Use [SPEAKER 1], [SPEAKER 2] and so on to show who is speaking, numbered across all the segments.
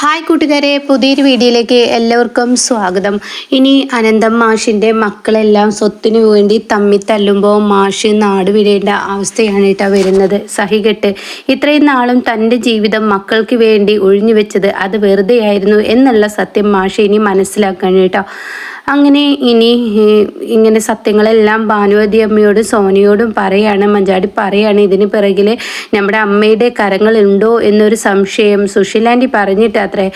[SPEAKER 1] Hi കൂട്ടുകാരെ പുതിയൊരു വീഡിയോയിലേക്ക് എല്ലാവർക്കും സ്വാഗതം. ഇനി അനന്തം മാഷിന്റെ മക്കളെല്ലാം സ്വത്തിനു വേണ്ടി തമ്മി തല്ലുമ്പോൾ മാഷ് നാട് വിടേണ്ട അവസ്ഥയാണ് കേട്ടോ വരുന്നത്. സഹികെട്ട് ഇത്രയും നാളും തന്റെ ജീവിതം മക്കൾക്ക് വേണ്ടി ഒഴിഞ്ഞു വെച്ചത് അത് വെറുതെയായിരുന്നു എന്നുള്ള സത്യം മാഷ് ഇനി മനസ്സിലാക്കാൻ കേട്ടോ. അങ്ങനെ ഇനി ഇങ്ങനെ സത്യങ്ങളെല്ലാം ഭാനുവതി അമ്മയോടും സോനിയോടും പറയാണ് മഞ്ചാടി പറയാണ്. ഇതിന് പിറകിൽ നമ്മുടെ അമ്മയുടെ കരങ്ങളുണ്ടോ എന്നൊരു സംശയം സുശീലാന്റി പറഞ്ഞിട്ട് അത്രേ.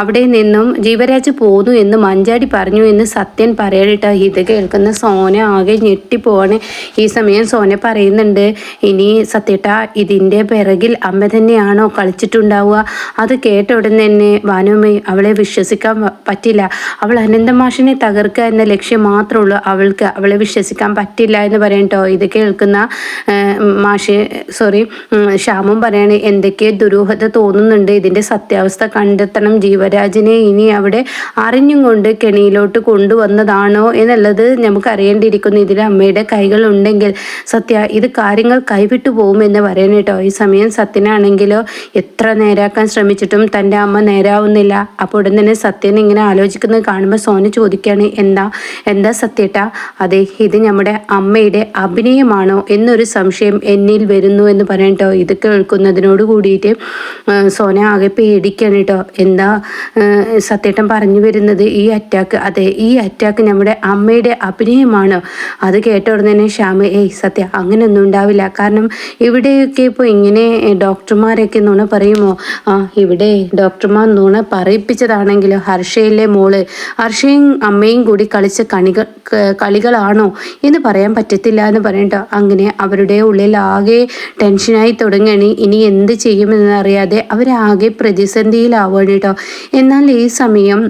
[SPEAKER 1] അവിടെ നിന്നും ജീവരാജ് പോന്നു എന്ന് മഞ്ചാടി പറഞ്ഞു എന്ന് സത്യൻ പറയണിട്ട് ഇത് കേൾക്കുന്ന സോന ആകെ ഞെട്ടിപ്പോവാണ്. ഈ സമയം സോന പറയുന്നുണ്ട് ഇനി സത്യട്ട ഇതിന്റെ പിറകിൽ അമ്മ തന്നെയാണോ കളിച്ചിട്ടുണ്ടാവുക? അത് കേട്ട ഉടൻ തന്നെ ഭാനുമ്മ അവളെ വിശ്വസിക്കാൻ പറ്റില്ല. അവൾ അനന്തമാഷിനെ തകർക്കുക എന്ന ലക്ഷ്യം മാത്രമേ ഉള്ളൂ അവൾക്ക് അവളെ വിശ്വസിക്കാൻ പറ്റില്ല എന്ന് പറയട്ടോ ഇത് കേൾക്കുന്ന മാഷി സോറി ശ്യാമും പറയാണ് എന്തൊക്കെ ദുരൂഹത തോന്നുന്നുണ്ട്. ഇതിന്റെ സത്യാവസ്ഥ കണ്ടെത്തണം. ജീവരാജിനെ ഇനി അവിടെ അറിഞ്ഞും കൊണ്ട് കെണിയിലോട്ട് കൊണ്ടുവന്നതാണോ എന്നുള്ളത് നമുക്ക് അറിയേണ്ടിയിരിക്കുന്നു ഇതിൽ അമ്മയുടെ കൈകൾ ഉണ്ടെങ്കിൽ സത്യ ഇത് കാര്യങ്ങൾ കൈവിട്ടു പോകുമെന്ന് പറയണം കേട്ടോ ഈ സമയം സത്യനാണെങ്കിലോ എത്ര നേരാക്കാൻ ശ്രമിച്ചിട്ടും തന്റെ അമ്മ നേരാവുന്നില്ല. അപ്പോൾ ഉടൻ തന്നെ സത്യൻ ഇങ്ങനെ ആലോചിക്കുന്നത് കാണുമ്പോൾ സോന ചോദിക്കുകയാണ് ചോദിക്കുകയാണ് എന്താ എന്താ സത്യേട്ട? അതെ ഇത് നമ്മുടെ അമ്മയുടെ അഭിനയമാണോ എന്നൊരു സംശയം എന്നിൽ വരുന്നു എന്ന് പറയട്ടോ ഇത് കേൾക്കുന്നതിനോട് കൂടിയിട്ട് സോന ആകെ പേടിക്കാണ് കേട്ടോ. എന്താ സത്യേട്ടൻ പറഞ്ഞു വരുന്നത് ഈ അറ്റാക്ക് അതെ ഈ അറ്റാക്ക് നമ്മുടെ അമ്മയുടെ അഭിനയമാണോ. അത് കേട്ട ഉടനെ ശ്യാമ ഏയ് സത്യ അങ്ങനെയൊന്നും ഉണ്ടാവില്ല. കാരണം ഇവിടെയൊക്കെ ഇപ്പോൾ ഇങ്ങനെ ഡോക്ടർമാരൊക്കെ നുണ പറയുമോ? ആ ഇവിടെ ഡോക്ടർമാർ നുണ പറയിപ്പിച്ചതാണെങ്കിലും ഹർഷയിലെ മോൾ. ഹർഷയും അമ്മയും അമ്മയും കൂടി കളിച്ച കണികൾ കളികളാണോ എന്ന് പറയാൻ പറ്റത്തില്ല എന്ന് പറയട്ടോ അങ്ങനെ അവരുടെ ഉള്ളിൽ ആകെ ടെൻഷനായി തുടങ്ങണി. ഇനി എന്ത് ചെയ്യുമെന്നറിയാതെ അവരാകെ പ്രതിസന്ധിയിലാവുകയാണ് കേട്ടോ. എന്നാൽ ഈ സമയം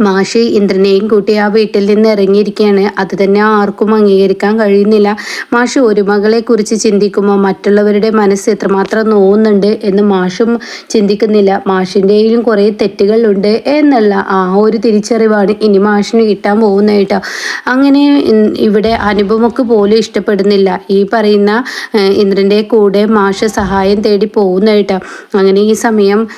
[SPEAKER 1] മാഷി ഇന്ദ്രനെയും കൂട്ടി ആ വീട്ടിൽ നിന്ന് ഇറങ്ങിയിരിക്കുകയാണ്. അത് തന്നെ ആർക്കും അംഗീകരിക്കാൻ കഴിയുന്നില്ല. മാഷ് ഒരു മകളെ കുറിച്ച് ചിന്തിക്കുമ്പോൾ മറ്റുള്ളവരുടെ മനസ്സ് എത്രമാത്രം നോവുന്നുണ്ട് എന്ന് മാഷും ചിന്തിക്കുന്നില്ല. മാഷിന്റെയും കുറേ തെറ്റുകളുണ്ട് എന്നുള്ള ആ ഒരു തിരിച്ചറിവാണ് ഇനി മാഷിന് കിട്ടാൻ പോകുന്ന കേട്ടോ. അങ്ങനെ ഇവിടെ അനുപമക്ക് പോലും ഇഷ്ടപ്പെടുന്നില്ല. ഈ പറയുന്ന ഇന്ദ്രന്റെ കൂടെ മാഷ് സഹായം തേടി പോകുന്ന കേട്ടോ. അങ്ങനെ ഈ സമയം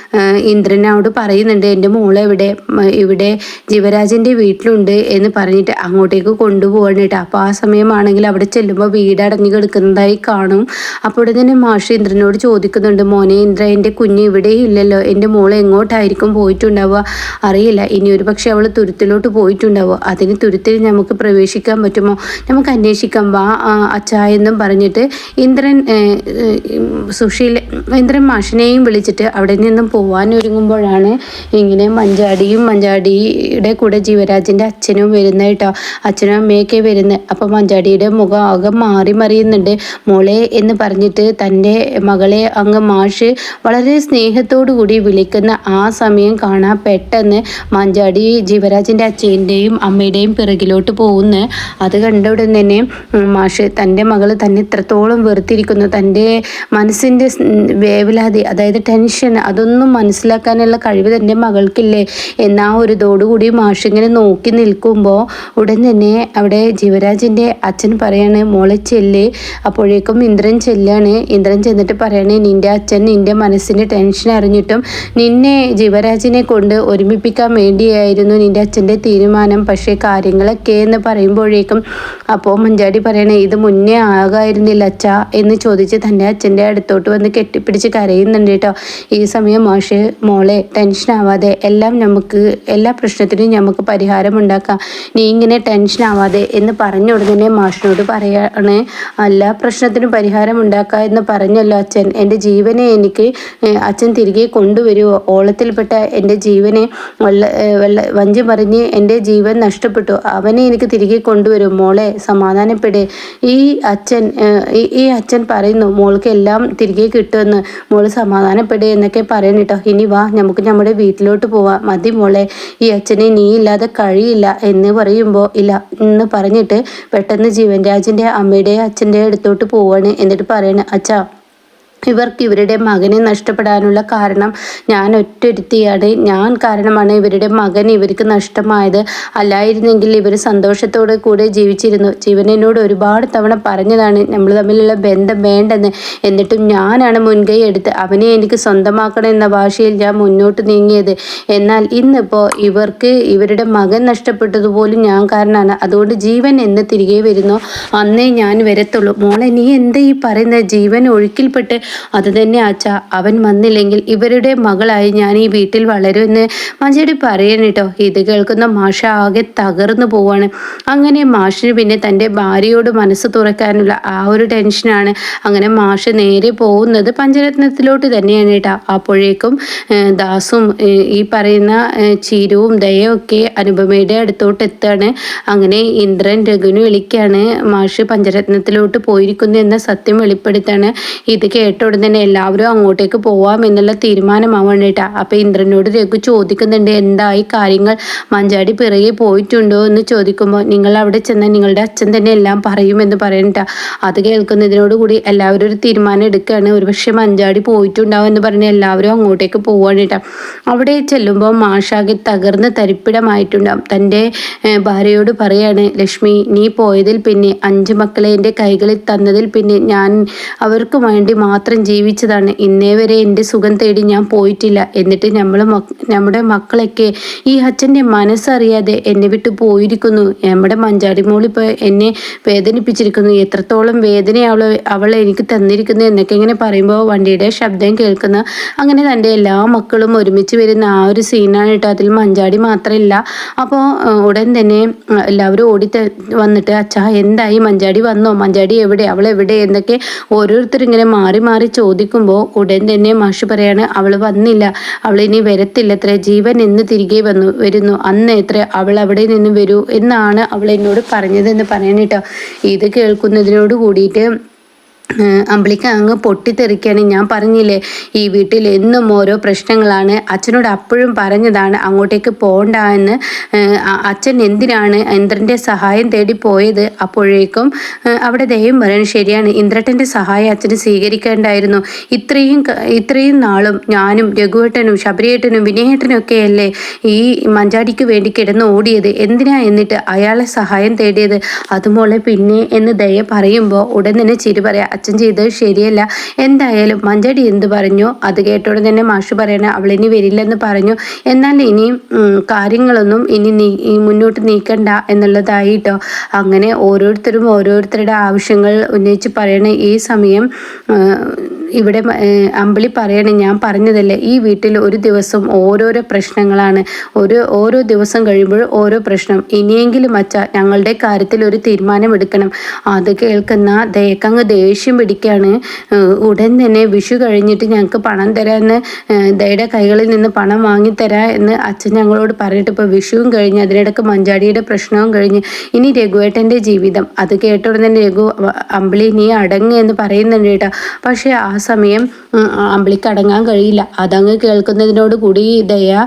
[SPEAKER 1] ഇന്ദ്രനോട് പറയുന്നുണ്ട് എന്റെ മോളെവിടെ? ഇവിടെ ജീവരാജന്റെ വീട്ടിലുണ്ട് എന്ന് പറഞ്ഞിട്ട് അങ്ങോട്ടേക്ക് കൊണ്ടുപോകണം കേട്ടോ. അപ്പോൾ ആ സമയമാണെങ്കിൽ അവിടെ ചെല്ലുമ്പോൾ വീട് അടഞ്ഞു കിടക്കുന്നതായി കാണും. അപ്പോൾ തന്നെ മാഷ് ഇന്ദ്രനോട് ചോദിക്കുന്നുണ്ട് മോനെ ഇന്ദ്ര എന്റെ കുഞ്ഞ് ഇവിടെ ഇല്ലല്ലോ. എന്റെ മോൾ എങ്ങോട്ടായിരിക്കും പോയിട്ടുണ്ടാവുക? അറിയില്ല. ഇനി ഒരു പക്ഷേ അവൾ തുരുത്തിലോട്ട് പോയിട്ടുണ്ടാവുക. അതിന് തുരുത്തിൽ നമുക്ക് പ്രവേശിക്കാൻ പറ്റുമോ? നമുക്ക് അന്വേഷിക്കാം. വാ അച്ഛാ എന്നും പറഞ്ഞിട്ട് ഇന്ദ്രൻ സുശീൽ ഇന്ദ്രൻ മാഷിനെയും വിളിച്ചിട്ട് അവിടെ നിന്നും പോവാൻ ഒരുങ്ങുമ്പോഴാണ് ഇങ്ങനെ മഞ്ചാടിയും മഞ്ചാടി മഞ്ചാടിയുടെ കൂടെ ജീവരാജിന്റെ അച്ഛനും വരുന്ന കേട്ടോ. അച്ഛനും അമ്മയൊക്കെ വരുന്നത് അപ്പോൾ മഞ്ചാടിയുടെ മുഖം ആകെ മാറി മറിയുന്നുണ്ട്. മോളെ എന്ന് പറഞ്ഞിട്ട് തന്റെ മകളെ അങ്ങ് മാഷ് വളരെ സ്നേഹത്തോടു കൂടി വിളിക്കുന്ന ആ സമയം കാണാൻ പെട്ടെന്ന് മഞ്ചാടി ജീവരാജിന്റെ അച്ഛന്റെയും അമ്മയുടെയും പിറകിലോട്ട് പോകുന്ന. അത് കണ്ട ഉടൻ തന്നെ മാഷ് തന്റെ മകൾ തന്നെ ഇത്രത്തോളം വെറുത്തിരിക്കുന്നു. തന്റെ മനസ്സിന്റെ വേവലാതി അതായത് ടെൻഷൻ അതൊന്നും മനസ്സിലാക്കാനുള്ള കഴിവ് തന്റെ മകൾക്കില്ലേ? എന്നാ ഒരു അതോടുകൂടി മാഷിങ്ങനെ നോക്കി നിൽക്കുമ്പോൾ ഉടൻ തന്നെ അവിടെ ജീവരാജിന്റെ അച്ഛൻ പറയാണ് മോളെ ചെല്ലേ. അപ്പോഴേക്കും ഇന്ദ്രൻ ചെല്ലാണ്. ഇന്ദ്രൻ ചെന്നിട്ട് പറയാണ് നിന്റെ അച്ഛൻ നിന്റെ മനസ്സിന്റെ ടെൻഷൻ അറിഞ്ഞിട്ടും നിന്നെ ജീവരാജിനെ കൊണ്ട് ഒരുമിപ്പിക്കാൻ വേണ്ടിയായിരുന്നു നിന്റെ അച്ഛന്റെ തീരുമാനം. പക്ഷേ കാര്യങ്ങളൊക്കെ എന്ന് പറയുമ്പോഴേക്കും അപ്പോൾ മഞ്ചാടി പറയണേ ഇത് മുന്നേ ആകായിരുന്നില്ല അച്ഛ എന്ന് ചോദിച്ച് തന്റെ അച്ഛന്റെ അടുത്തോട്ട് വന്ന് കെട്ടിപ്പിടിച്ച് കരയുന്നുണ്ട് കേട്ടോ. ഈ സമയം മാഷ് മോളെ ടെൻഷൻ ആവാതെ എല്ലാം നമുക്ക് എല്ലാ പ്രശ്നത്തിനും നമുക്ക് പരിഹാരം ഉണ്ടാക്കാം നീ ഇങ്ങനെ ടെൻഷൻ ആവാതെ എന്ന് പറഞ്ഞ ഉടനെ മാഷിനോട് പറയാണ് അല്ല പ്രശ്നത്തിനും പരിഹാരം ഉണ്ടാക്കുക എന്ന് പറഞ്ഞല്ലോ അച്ഛൻ. എന്റെ ജീവനെ എനിക്ക് അച്ഛൻ തിരികെ കൊണ്ടുവരുമോ ഓളത്തിൽപ്പെട്ട എന്റെ ജീവനെ വെള്ള വെള്ള വഞ്ചി മറിഞ്ഞ് എന്റെ ജീവൻ നഷ്ടപ്പെട്ടു. അവനെ എനിക്ക് തിരികെ കൊണ്ടുവരും. മോളെ സമാധാനപ്പെടെ. ഈ അച്ഛൻ ഈ അച്ഛൻ പറയുന്നു മോൾക്ക് എല്ലാം തിരികെ കിട്ടുമെന്ന്. മോൾ സമാധാനപ്പെടെ എന്നൊക്കെ പറയണിട്ടോ. ഇനി വാ നമുക്ക് നമ്മുടെ വീട്ടിലോട്ട് പോവാം. മതി മോളെ. ഈ അച്ഛനെ നീ ഇല്ലാതെ കഴിയില്ല എന്ന് പറയുമ്പോൾ ഇല്ല എന്ന് പറഞ്ഞിട്ട് പെട്ടെന്ന് ജീവൻ രാജിന്റെ അമ്മയുടെ അച്ഛന്റെ അടുത്തോട്ട് പോവാണ്. എന്നിട്ട് പറയണ അച്ഛാ ഇവർക്ക് ഇവരുടെ മകനെ നഷ്ടപ്പെടാനുള്ള കാരണം ഞാൻ ഒറ്റൊരുത്തിയാണ്. ഞാൻ കാരണമാണ് ഇവരുടെ മകൻ ഇവർക്ക് നഷ്ടമായത്. അല്ലായിരുന്നെങ്കിൽ ഇവർ സന്തോഷത്തോടെ കൂടെ ജീവിച്ചിരുന്നു. ജീവനോട് ഒരുപാട് തവണ പറഞ്ഞതാണ് നമ്മൾ തമ്മിലുള്ള ബന്ധം വേണ്ടെന്ന്. എന്നിട്ടും ഞാനാണ് മുൻകൈ എടുത്ത് അവനെ എനിക്ക് സ്വന്തമാക്കണം എന്ന ഭാഷയിൽ ഞാൻ മുന്നോട്ട് നീങ്ങിയത്. എന്നാൽ ഇന്നിപ്പോൾ ഇവർക്ക് ഇവരുടെ മകൻ നഷ്ടപ്പെട്ടതുപോലും ഞാൻ കാരണമാണ്. അതുകൊണ്ട് ജീവൻ എന്ന് തിരികെ വരുന്നു. അന്നേ ഞാൻ വരത്തുള്ളൂ. മോളെ നീ എന്താ ഈ പറയുന്നത്? ജീവൻ ഒഴുക്കിൽപ്പെട്ട് അത് തന്നെ ആച്ച അവൻ വന്നില്ലെങ്കിൽ ഇവരുടെ മകളായി ഞാൻ ഈ വീട്ടിൽ വളരുമെന്ന് മഞ്ചേടി പറയണം കേട്ടോ. ഇത് കേൾക്കുന്ന മാഷ ആകെ തകർന്നു പോവാണ്. അങ്ങനെ മാഷിന് പിന്നെ തന്റെ ഭാര്യയോട് മനസ്സ് തുറക്കാനുള്ള ആ ഒരു ടെൻഷനാണ് അങ്ങനെ മാഷ് നേരെ പോകുന്നത് പഞ്ചരത്നത്തിലോട്ട് തന്നെയാണ് കേട്ടോ. അപ്പോഴേക്കും ദാസും ഈ പറയുന്ന ചീരുവും ദയൊക്കെ അനുപമയുടെ അടുത്തോട്ട് എത്താണ്. അങ്ങനെ ഇന്ദ്രൻ രഘുവിന് വിളിക്കാണ്. മാഷ് പഞ്ചരത്നത്തിലോട്ട് പോയിരിക്കുന്നു എന്ന സത്യം വെളിപ്പെടുത്താണ്. ഇത് കേട്ട ഉടനെ തന്നെ എല്ലാവരും അങ്ങോട്ടേക്ക് പോവാം എന്നുള്ള തീരുമാനമാവാണ് കേട്ടാ. അപ്പൊ ഇന്ദ്രനോട് രഘു ചോദിക്കുന്നുണ്ട് എന്തായി കാര്യങ്ങൾ? മഞ്ചാടി പിറകെ പോയിട്ടുണ്ടോ? എന്ന് ചോദിക്കുമ്പോൾ നിങ്ങൾ അവിടെ ചെന്ന് നിങ്ങളുടെ അച്ഛൻ തന്നെ എല്ലാം പറയുമെന്ന് പറയണ്ട അത് കേൾക്കുന്നതിനോട് കൂടി എല്ലാവരും ഒരു തീരുമാനം എടുക്കുകയാണ്. ഒരുപക്ഷെ മഞ്ചാടി പോയിട്ടുണ്ടാവും എന്ന് പറഞ്ഞ് എല്ലാവരും അങ്ങോട്ടേക്ക് പോവാണ് കേട്ടോ അവിടെ ചെല്ലുമ്പോൾ മാഷാകെ തകർന്ന് തരിപ്പിടമായിട്ടുണ്ടാവും. തന്റെ ഭാര്യയോട് പറയാണ് ലക്ഷ്മി നീ പോയതിൽ പിന്നെ അഞ്ച് മക്കളെ എന്റെ കൈകളിൽ തന്നതിൽ പിന്നെ ഞാൻ അവർക്ക് വേണ്ടി മാത്രം ജീവിച്ചതാണ്. ഇന്നേ വരെ എന്റെ സുഖം തേടി ഞാൻ പോയിട്ടില്ല. എന്നിട്ട് നമ്മൾ നമ്മുടെ മക്കളൊക്കെ ഈ അച്ഛന്റെ മനസ്സറിയാതെ എന്നെ വിട്ട് പോയിരിക്കുന്നു. നമ്മുടെ മഞ്ചാടി മോളിപ്പോൾ എന്നെ വേദനിപ്പിച്ചിരിക്കുന്നു. എത്രത്തോളം വേദന അവൾ അവൾ എനിക്ക് തന്നിരിക്കുന്നു എന്നൊക്കെ ഇങ്ങനെ പറയുമ്പോൾ വണ്ടിയുടെ ശബ്ദം കേൾക്കുന്ന അങ്ങനെ തന്റെ എല്ലാ മക്കളും ഒരുമിച്ച് വരുന്ന ആ ഒരു സീനാണ് കേട്ടോ. അതിൽ മഞ്ചാടി മാത്രമല്ല അപ്പോൾ ഉടൻ തന്നെ എല്ലാവരും ഓടി വന്നിട്ട് അച്ഛാ എന്തായി? മഞ്ചാടി വന്നോ? മഞ്ചാടി എവിടെ? അവൾ എവിടെ എന്നൊക്കെ ഓരോരുത്തർ ഇങ്ങനെ മാറി മാറി ചോദിക്കുമ്പോൾ ഉടൻ തന്നെ മാഷ് പറയാണ് അവൾ വന്നില്ല അവൾ ഇനി വരത്തില്ല എത്ര ജീവൻ എന്ന് തിരികെ വന്നു വരുന്നു അന്ന് എത്ര അവൾ അവിടെ നിന്ന് വരൂ എന്നാണ് അവൾ എന്നോട് പറഞ്ഞതെന്ന് പറയണേട്ടോ. ഇത് കേൾക്കുന്നതിനോട് കൂടിയിട്ട് അമ്പിളിക്ക് അങ്ങ് പൊട്ടിത്തെറിക്കുകയാണ് ഞാൻ പറഞ്ഞില്ലേ ഈ വീട്ടിൽ എന്നും ഓരോ പ്രശ്നങ്ങളാണ്. അച്ഛനോട് അപ്പോഴും പറഞ്ഞതാണ് അങ്ങോട്ടേക്ക് പോകണ്ട എന്ന്. അച്ഛൻ എന്തിനാണ് ഇന്ദ്രന്റെ സഹായം തേടി പോയത്? അപ്പോഴേക്കും അവിടെ ദൈവം പറയണം ശരിയാണ്. ഇന്ദ്രട്ടന്റെ സഹായം അച്ഛന് സ്വീകരിക്കേണ്ടായിരുന്നു. ഇത്രയും ഇത്രയും നാളും ഞാനും രഘുവേട്ടനും ശബരിയേട്ടനും വിനയേട്ടനും ഒക്കെയല്ലേ ഈ മഞ്ചാടിക്ക് വേണ്ടി കിടന്ന് ഓടിയത്? എന്തിനാ എന്നിട്ട് അയാളെ സഹായം തേടിയത്? അതുപോലെ പിന്നെ എന്ന് ദയ പറയുമ്പോൾ ഉടൻ തന്നെ ചിരി പറയാം അച്ഛൻ ചെയ്തത് ശരിയല്ല. എന്തായാലും മഞ്ചടി എന്ത് പറഞ്ഞു? അത് കേട്ടോടെ തന്നെ മാഷ് പറയണ അവളിനി വരില്ലെന്ന് പറഞ്ഞു. എന്നാൽ ഇനിയും കാര്യങ്ങളൊന്നും ഇനി നീ മുന്നോട്ട് നീക്കണ്ട എന്നുള്ളതായിട്ടോ അങ്ങനെ ഓരോരുത്തരും ഓരോരുത്തരുടെ ആവശ്യങ്ങൾ ഉന്നയിച്ച് പറയണ ഈ സമയം ഇവിടെ അമ്പിളി പറയണ ഞാൻ പറഞ്ഞതല്ലേ ഈ വീട്ടിൽ ഒരു ദിവസം ഓരോരോ പ്രശ്നങ്ങളാണ്. ഒരു ഓരോ ദിവസം കഴിയുമ്പോൾ ഓരോ പ്രശ്നം. ഇനിയെങ്കിലും അച്ഛ ഞങ്ങളുടെ കാര്യത്തിൽ ഒരു തീരുമാനം എടുക്കണം അത് കേൾക്കുന്ന ദയക്കങ്ങ് ദേഷ്യം പിടിക്കുകയാണ് ഉടൻ തന്നെ വിഷു കഴിഞ്ഞിട്ട് ഞങ്ങൾക്ക് പണം തരാമെന്ന് ദയുടെ കൈകളിൽ നിന്ന് പണം വാങ്ങിത്തരാ എന്ന് അച്ഛൻ ഞങ്ങളോട് പറഞ്ഞിട്ട് ഇപ്പോൾ വിഷുവും കഴിഞ്ഞ് അതിനിടയ്ക്ക് മഞ്ചാടിയുടെ പ്രശ്നവും കഴിഞ്ഞ് ഇനി രഘുവേട്ടന്റെ ജീവിതം. അത് കേട്ട ഉടനെ രഘു അമ്പിളി നീ അടങ്ങ് എന്ന് പറയുന്നുണ്ട് കേട്ടോ. പക്ഷേ ആ സമയം അമ്പിളിക്ക് അടങ്ങാൻ കഴിയില്ല. അതങ്ങ് കേൾക്കുന്നതിനോട് കൂടി ദയ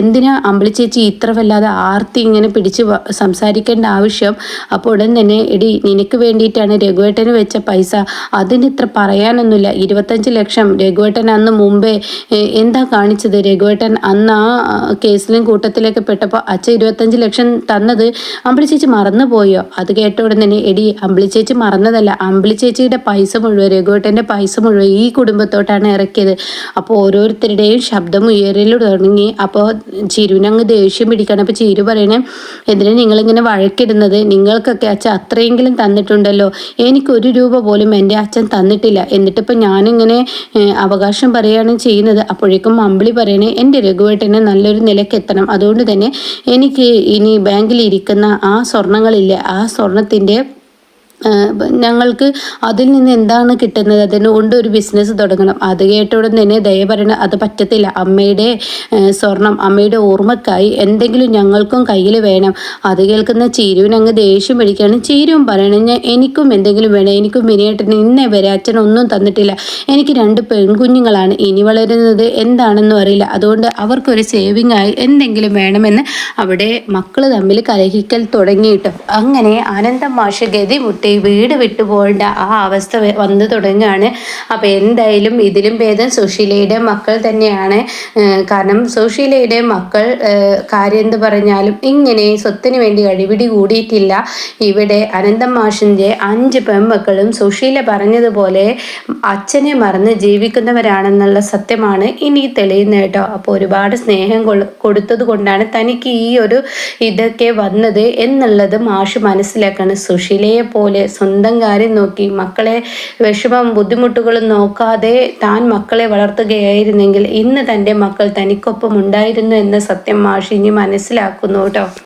[SPEAKER 1] എന്തിനാ അമ്പിളി ചേച്ചി ഇത്ര വല്ലാതെ ആർത്തി ഇങ്ങനെ പിടിച്ച് സംസാരിക്കേണ്ട ആവശ്യം? അപ്പോൾ ഉടൻ തന്നെ എടി നിനക്ക് വേണ്ടിയിട്ടാണ് രഘുവേട്ടന് വെച്ച പൈസ. അതിന് ഇത്ര പറയാനൊന്നുമില്ല. ഇരുപത്തഞ്ച് ലക്ഷം രഘുവേട്ടൻ അന്ന് മുമ്പേ എന്താ കാണിച്ചത്? രഘുവേട്ടൻ അന്ന് ആ കേസിലും കൂട്ടത്തിലൊക്കെ പെട്ടപ്പോൾ അച്ഛൻ ഇരുപത്തഞ്ച് ലക്ഷം തന്നത് അമ്പിളി ചേച്ചി മറന്നുപോയോ? അത് കേട്ട ഉടൻ തന്നെ എടി അമ്പിളി ചേച്ചി മറന്നതല്ല. അമ്പിളി ചേച്ചിയുടെ പൈസ മുഴുവൻ രഘുവേട്ടന്റെ പൈസ മുഴുവൻ ഈ കുടുംബത്തോട്ടാണ് ഇറക്കിയത്. അപ്പോൾ ഓരോരുത്തരുടെയും ശബ്ദം ഉയരൽ തുടങ്ങി അപ്പോൾ ചിരുവിനങ്ങ് ദേഷ്യം പിടിക്കണം. അപ്പോൾ ചിരു പറയണേ എന്തിനാ നിങ്ങളിങ്ങനെ വഴക്കിടുന്നത്? നിങ്ങൾക്കൊക്കെ അച്ഛ അത്രയെങ്കിലും തന്നിട്ടുണ്ടല്ലോ. എനിക്കൊരു രൂപ പോലും എന്റെ അച്ഛൻ തന്നിട്ടില്ല. എന്നിട്ടിപ്പോൾ ഞാനിങ്ങനെ അവകാശം പറയുകയാണ് ചെയ്യുന്നത്. അപ്പോഴേക്കും അമ്പിളി പറയണേ എന്റെ രഘുവേട്ടന് നല്ലൊരു നിലയ്ക്ക് എത്തണം അതുകൊണ്ട് തന്നെ എനിക്ക് ഇനി ബാങ്കിൽ ഇരിക്കുന്ന ആ സ്വർണങ്ങളില്ലേ. ആ സ്വർണത്തിന്റെ ഞങ്ങൾക്ക് അതിൽ നിന്ന് എന്താണ് കിട്ടുന്നത്? അതിനുകൊണ്ട് ഒരു ബിസിനസ് തുടങ്ങണം. അത് കേട്ടോടെ തന്നെ ദയ പറയണ. അത് പറ്റത്തില്ല. അമ്മയുടെ സ്വർണം അമ്മയുടെ ഓർമ്മക്കായി എന്തെങ്കിലും ഞങ്ങൾക്കും കയ്യിൽ വേണം. അത് കേൾക്കുന്ന ചീരുവിന് അങ്ങ് ദേഷ്യം പിടിക്കുകയാണ്. ചീരുവും പറയണം ഞാൻ എനിക്കും എന്തെങ്കിലും വേണം. എനിക്കും മിനിയേട്ടന് ഇന്നേ വരെ അച്ഛനൊന്നും തന്നിട്ടില്ല. എനിക്ക് രണ്ട് പെൺകുഞ്ഞുങ്ങളാണ്. ഇനി വളരുന്നത് എന്താണെന്നും അറിയില്ല. അതുകൊണ്ട് അവർക്കൊരു സേവിങ് ആയി എന്തെങ്കിലും വേണമെന്ന് അവിടെ മക്കൾ തമ്മിൽ കലഹിക്കൽ തുടങ്ങിയിട്ടും. അങ്ങനെ ആനന്ദം മാഷ ഗതി മുട്ടി മക്കളൊക്കെ വീട് വിട്ടു പോകേണ്ട ആ അവസ്ഥ വന്നു തുടങ്ങുകയാണ്. അപ്പോൾ എന്തായാലും ഇതിലും ഭേദം സുശീലയുടെ മക്കൾ തന്നെയാണ്. കാരണം സുശീലയുടെ മക്കൾ കാര്യം എന്ത് പറഞ്ഞാലും ഇങ്ങനെ സ്വത്തിന് വേണ്ടി അടിപിടി കൂടിയിട്ടില്ല. ഇവിടെ അനന്തം മാഷിന്റെ അഞ്ച് പെൺമക്കളും സുശീല പറഞ്ഞതുപോലെ അച്ഛനെ മറന്ന് ജീവിക്കുന്നവരാണെന്നുള്ള സത്യമാണ് ഇനി തെളിയുന്നത് കേട്ടോ. അപ്പോൾ ഒരുപാട് സ്നേഹം കൊടുത്തത് കൊണ്ടാണ് തനിക്ക് ഈ ഒരു ഇതൊക്കെ വന്നത് എന്നുള്ളത് മാഷ് മനസ്സിലാക്കാണ്. സുശീലയെ പോലെ സ്വന്തം കാര്യം നോക്കി മക്കളെ വിഷമം ബുദ്ധിമുട്ടുകളും നോക്കാതെ താൻ മക്കളെ വളർത്തുകയായിരുന്നെങ്കിൽ ഇന്ന് തന്റെ മക്കൾ തനിക്കൊപ്പം ഉണ്ടായിരുന്നു എന്ന സത്യം മാഷിനി മനസ്സിലാക്കുന്നു കേട്ടോ.